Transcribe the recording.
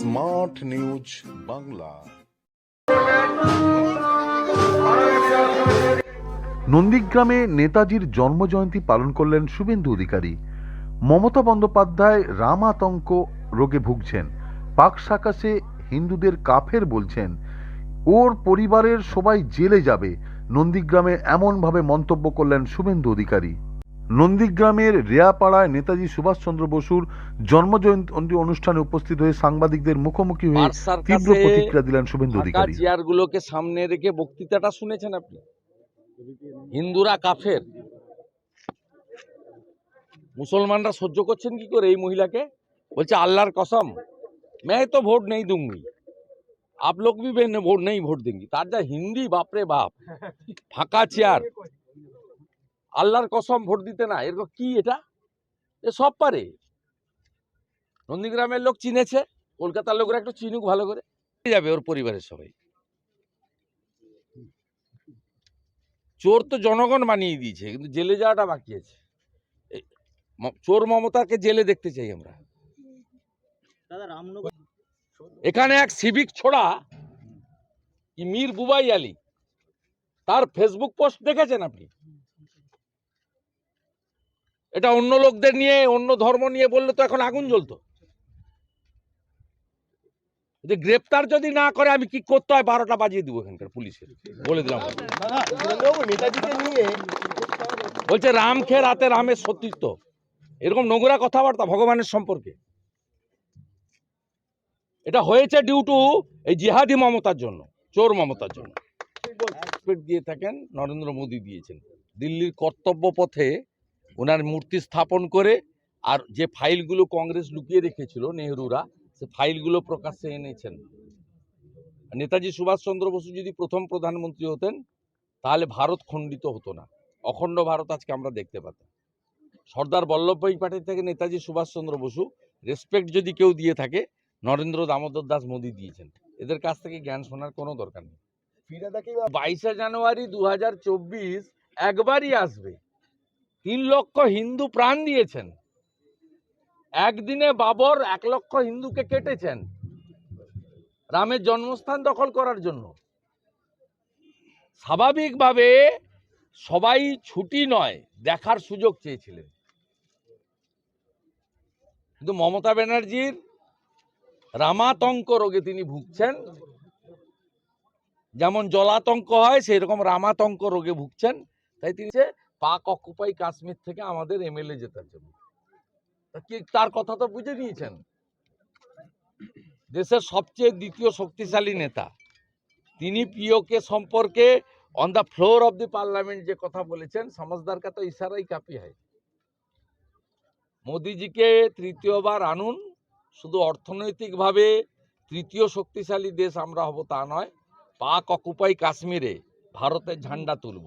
Smart news Bangla. নন্দীগ্রামে নেতাজির জন্মজয়ন্তী পালন করলেন শুভেন্দু অধিকারী। মমতা বন্দ্যোপাধ্যায় রাম আতঙ্ক রোগে ভুগছেন। পাক সাকাশে হিন্দুদের কাফের বলছেন, ওর পরিবারের সবাই জেলে যাবে। নন্দীগ্রামে এমনভাবে মন্তব্য করলেন শুভেন্দু অধিকারী। নন্দীগ্রামের রেয়াপাড়ায় নেতাজি সুভাষচন্দ্র বসুর জন্মজয়ন্তী অনুষ্ঠানে উপস্থিত হয়ে সাংবাদিকদের মুখোমুখি হয়ে পার্ক সার্কাসে তীব্র প্রতিক্রিয়া দিলেন শুভেন্দু ফাঁকা অধিকারী চেয়ারগুলোকে সামনে রেখে বক্তৃতাটা শুনেছেন আপনি হিন্দুরা কাফের মুসলমানরা সহ্য করছেন কি করে এই মহিলাকে বলছে আল্লাহর কসম मैं तो वोट नहीं दूंगी आप लोग भी मैं वोट नहीं ভোট देंगी তার যা হিন্দি বাপরে বাপ ফাঁকা চেয়ার আল্লাহর কসম ভোট দিতে না এরকম কি এটা? এ সব পারে। নন্দীগ্রামের লোক চিনেছে কলকাতার লোকরা একটু চিনুক ভালো করে। যাবে ওর পরিবারের সবাই? চোর তো জনগণ বানিয়ে দিয়েছে কিন্তু জেলে যাওয়াটা বাকি আছে। চোর মমতাকে জেলে দেখতে চাই আমরা। এখানে এক সিভিক ছোড়া মীর বুবাই আলী তার ফেসবুক পোস্ট দেখেছেন আপনি? এটা অন্য লোকদের নিয়ে, অন্য ধর্ম নিয়ে বললে তো এখন আগুন জ্বলতো। যে গ্রেপ্তার যদি না করে, আমি কি করতে হয়? বারোটা বাজিয়ে দিব এখানকার পুলিশের। বলে দিলাম। বলছে রাম খেয়ে রাতে রামের সতীত্ব এরকম নোংরা কথাবার্তা ভগবানের সম্পর্কে। এটা হয়েছে ডিউ টু এই জিহাদি মমতার জন্য, চোর মমতার জন্য। দিয়ে থাকেন, নরেন্দ্র মোদী দিয়েছেন। দিল্লির কর্তব্য পথে ওনার মূর্তি স্থাপন করে আর যে ফাইলগুলো কংগ্রেস লুকিয়ে রেখেছিল নেহরুরা সে ফাইলগুলো প্রকাশ্যে এনেছেন। নেতাজি সুভাষচন্দ্র বসু যদি প্রথম প্রধানমন্ত্রী হতেন তাহলে ভারত খণ্ডিত হতো না। অখণ্ড ভারত আজকে আমরা দেখতে পাতাম। সর্দার বল্লভভাই প্যাটেল থেকে নেতাজি সুভাষচন্দ্র বসু রেসপেক্ট যদি কেউ দিয়ে থাকে নরেন্দ্র দামোদর দাস মোদী দিয়েছেন। এদের কাছ থেকে জ্ঞান শোনার কোনো দরকার নেই। বাইশে জানুয়ারি দু হাজার চব্বিশ একবারই আসবে। তিন লক্ষ হিন্দু প্রাণ দিয়েছেন। একদিনে বাবর এক লক্ষ হিন্দুকে কেটেছেন। রামের জন্মস্থান দখল করার জন্য। স্বাভাবিকভাবে সবাই ছুটি নয়, দেখার সুযোগ চেয়েছিলেন। কিন্তু মমতা ব্যানার্জির রামাতঙ্ক রোগে তিনি ভুগছেন। যেমন জলাতঙ্ক হয় সেই রকম রামাতঙ্ক রোগে ভুগছেন। তাই তিনি পাক অকুপাই কাশ্মীর থেকে আমাদের এমএলএ জেতার জন্য। কি, তার কথা তো বুঝে নিয়েছেন। দেশের সবচেয়ে দ্বিতীয় শক্তিশালী নেতা। তিনি পিওকে সম্পর্কে on the floor of the parliament যে কথা বলেছেন সমজদার কা তো ইশারাই কাপি হয় মোদিজিকে তৃতীয়বার আনুন, শুধু অর্থনৈতিকভাবে তৃতীয় শক্তিশালী দেশ আমরা হব তা নয়, পাক অকুপাই কাশ্মীরে ভারতের ঝান্ডা তুলব।